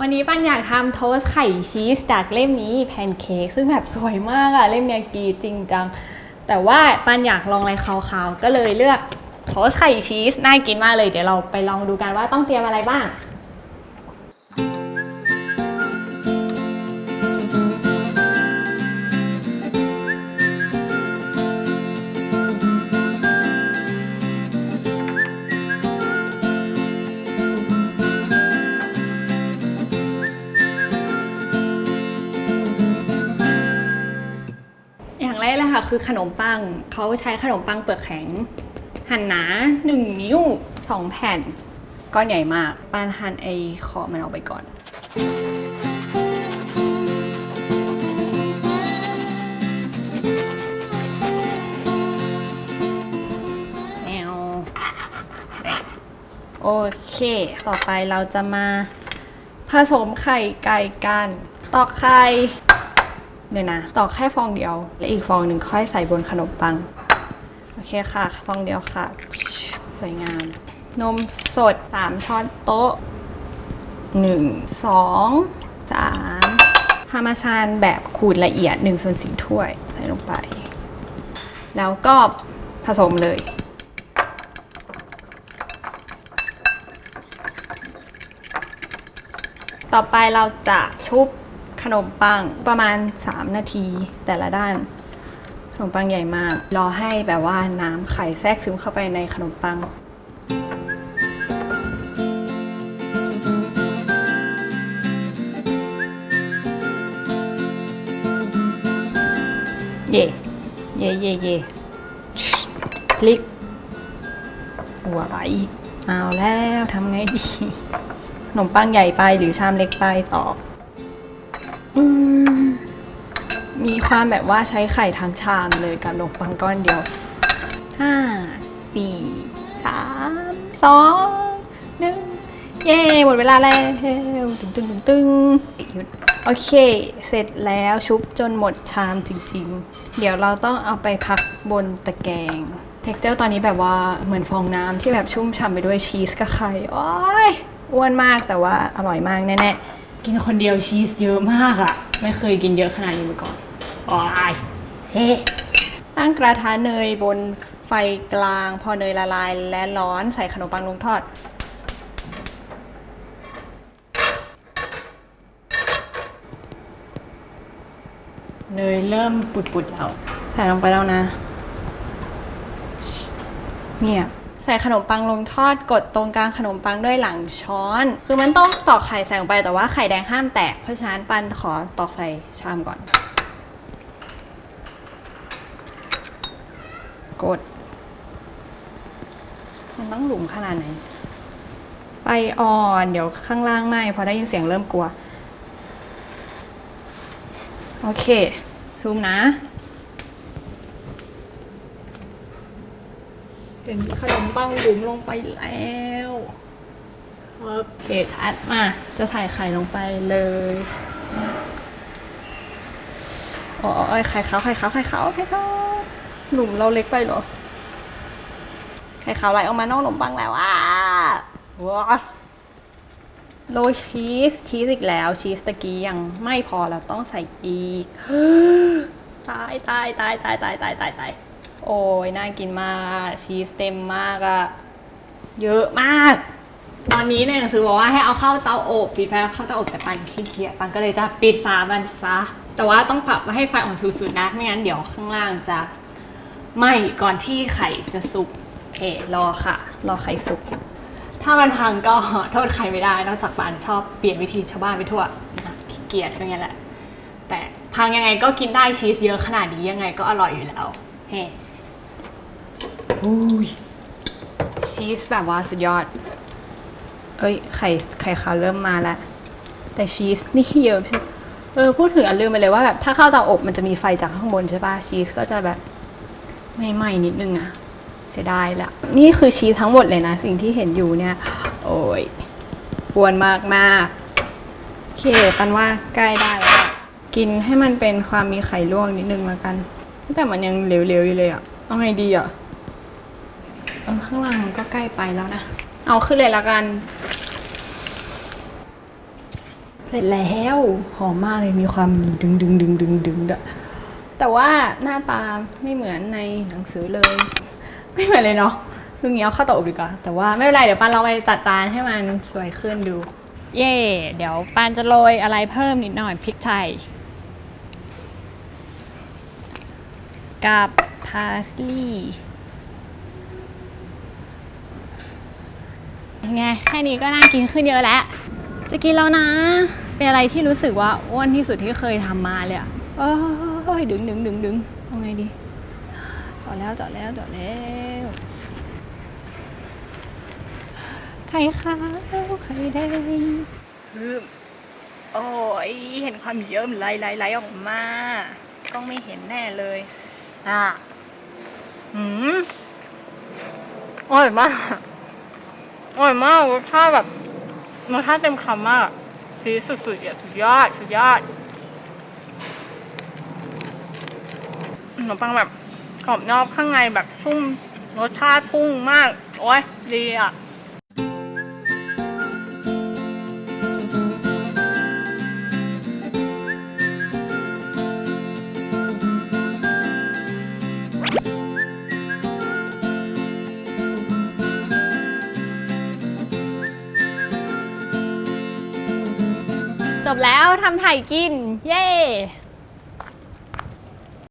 วันนี้ปันอยากทำโทสต์ไข่ชีสจากเล่มนี้แพนเค้กซึ่งแบบสวยมากอะเล่มเนี้ยกรีดจริงจัง แต่ว่าปันอยากลองอะไรคาวๆ ก็เลยเลือกโทสต์ไข่ชีสน่ากินมากเลย เดี๋ยวเราไปลองดูกันว่าต้องเตรียมอะไรบ้าง ค่ะคือขนมปังเขาใช้ขนมปังเปลือกแข็ง หั่นหนา1นิ้ว2แผ่นก้อนใหญ่มากปานหั่นไอขอมันออกไปก่อนแนวโอเค ต่อไปเราจะมาผสมไข่ไก่กัน ตอกไข่ เดี๋ยวนะตอกแค่ฟองเดียว และอีกฟองหนึ่งค่อยใส่บนขนมปัง โอเคค่ะ ฟองเดียวค่ะ สวยงาม นมสด 3 ช้อนโต๊ะ 1 2 3พามาซานแบบขูดละเอียด1ส่วนส4ถ้วย ใส่ลงไป แล้วก็ผสมเลยต่อไปเราจะชุบ ขนมปังประมาณ 3 นาทีแต่ละด้าน ขนมปังใหญ่มาก รอให้แบบว่าน้ำไข่แทรกซึมเข้าไปในขนมปังเย่เย่เย่เย่พลิกหัวไหลเอาแล้วทำไงดีขนมปังใหญ่ไปหรือชามเล็กไปต่ออ มีความแบบว่าใช้ไข่ทั้งชามเลยกับขนมปังก้อนเดียวห้าสี่สามสองหนึ่งเย้หมดเวลาแล้วตึงตึงตึงตึงหยุดโอเค เสร็จแล้วชุบจนหมดชามจริง ๆ เดี๋ยวเราต้องเอาไปพักบนตะแกรงเท็กเจอร์ตอนนี้แบบว่าเหมือนฟองน้ำที่แบบชุ่มฉ่ำไปด้วยชีสกับไข่โอ้ยอ้วนมากแต่ว่าอร่อยมากแน่ๆ กินคนเดียวชีสเยอะมากอะไม่เคยกินเยอะขนาดนี้มาก่อนโอ้ยเฮ้ตั้งกระทะเนยบนไฟกลาง พอเนยละลายและร้อนใส่ขนมปังลงทอด เนยเริ่มปุดๆแล้ว ใส่ลงไปแล้วนะ เนี่ย ใส่ขนมปังลงทอดกดตรงกลางขนมปังด้วยหลังช้อน คือมันต้องตอกไข่ใส่ลงไปแต่ว่าไข่แดงห้ามแตก เพราะฉะนั้นปันขอตอกใส่ชามก่อน กด มันต้องหลุมขนาดไหนไฟอ่อนเดี๋ยวข้างล่างไหมพอได้ยินเสียงเริ่มกลัว โอเค ซูมนะ เห็นขนมปังบุ๋มลงไปแล้วโอเคชัดมาจะใส่ไข่ลงไปเลยโอ้ยไข่ขาวไข่ขาวไข่ขาวไข่ขาวหนุ่มเราเล็กไปเหรอ ไข่ขาวไหลออกมานอกขนมปังแล้วอะว้าโรยชีสชีสอีกแล้วชีสตะกี้ยังไม่พอเราต้องใส่อีกตายตายตายตายตายตายตายตาย โอ้ยน่ากินมากชีสเต็มมากอะเยอะมาก ตอนนี้ในหนังสือบอกว่าให้เอาเข้าเตาอบปิดไฟเข้าเตาอบแต่ปันขี้เกียจปันก็เลยจะปิดฝามันซะแต่ว่าต้องปรับให้ไฟอ่อนสุดๆนะไม่งั้นเดี๋ยวข้างล่างจะไหม้ก่อนที่ไข่จะสุกโอเครอค่ะ รอไข่สุกถ้ามันพังก็โทษใครไม่ได้ นอกจากปานชอบเปลี่ยนวิธีชาวบ้านไปทั่วขี้เกียจก็งั้นแหละ แต่พังยังไงก็กินได้ชีสเยอะขนาดนี้ยังไงก็อร่อยอยู่แล้วเฮ้ ชีสแบบว่าสุดยอด เอ้ย ไข่ไข่ขาวเริ่มมาแล้ว แต่ชีสนี่เยอะใช่เออ พูดถึงอันลืมไปเลยว่าแบบถ้าเข้าเตาอบมันจะมีไฟจากข้างบนใช่ปะชีสก็จะแบบไม่ไหม้นิดนึงอะเสียดายละ นี่คือชีสทั้งหมดเลยนะ สิ่งที่เห็นอยู่เนี่ย โอ้ยกวนมากมากๆโอเคปันว่าใกล้ได้แล้วอะกินให้มันเป็นความมีไข่ลวกนิดนึงแล้วกัน แต่มันยังเหลวๆอยู่เลยอะเอาไงดีอะ เออข้างล่างมันก็ใกล้ไปแล้วนะ เอาขึ้นเลยละกันร็จแล้วหอมมากเลยมีความดึงดึงดึงดึงดึงด้วยแต่ว่าหน้าตาไม่เหมือนในหนังสือเลย ไม่เหมือนเลยเนาะลุงเงี้ยวเข้าวตาอบดีกว่า แต่ว่าไม่เป็นไรเดี๋ยวปานเราไปจัดจานให้มันสวยขึ้นดู เย่เดี๋ยวปานจะโรยอะไรเพิ่มนิดหน่อยพริกไทย กับพาสลีย์ ไงแค่นี้ก็น่ากินขึ้นเยอะแล้ว จะกินแล้วนะ เป็นอะไรที่รู้สึกว่าอ้วนที่สุดที่เคยทำมาเลยอะโอ้ยดึงดึงดึงดึงเอาไงดีจอดแล้วจอดแล้วจอดแล้วไข่ขาวไข่แดงฮึมโอ้ยเห็นความเยิ้มไหลไหลไหลออกมากล้องไม่เห็นแน่เลย อะอืมอร่อยมาก อร่อยมากรสชาติแบบรสชาติเต็มคำมากซีดสุดๆอะสุดยอด สุดยอดขนมปังแบบกรอบนอกข้างในแบบชุ่มรสชาติพุ่งมาก โอ้ยดีอะ จบแล้วทำไถ่กิน เย้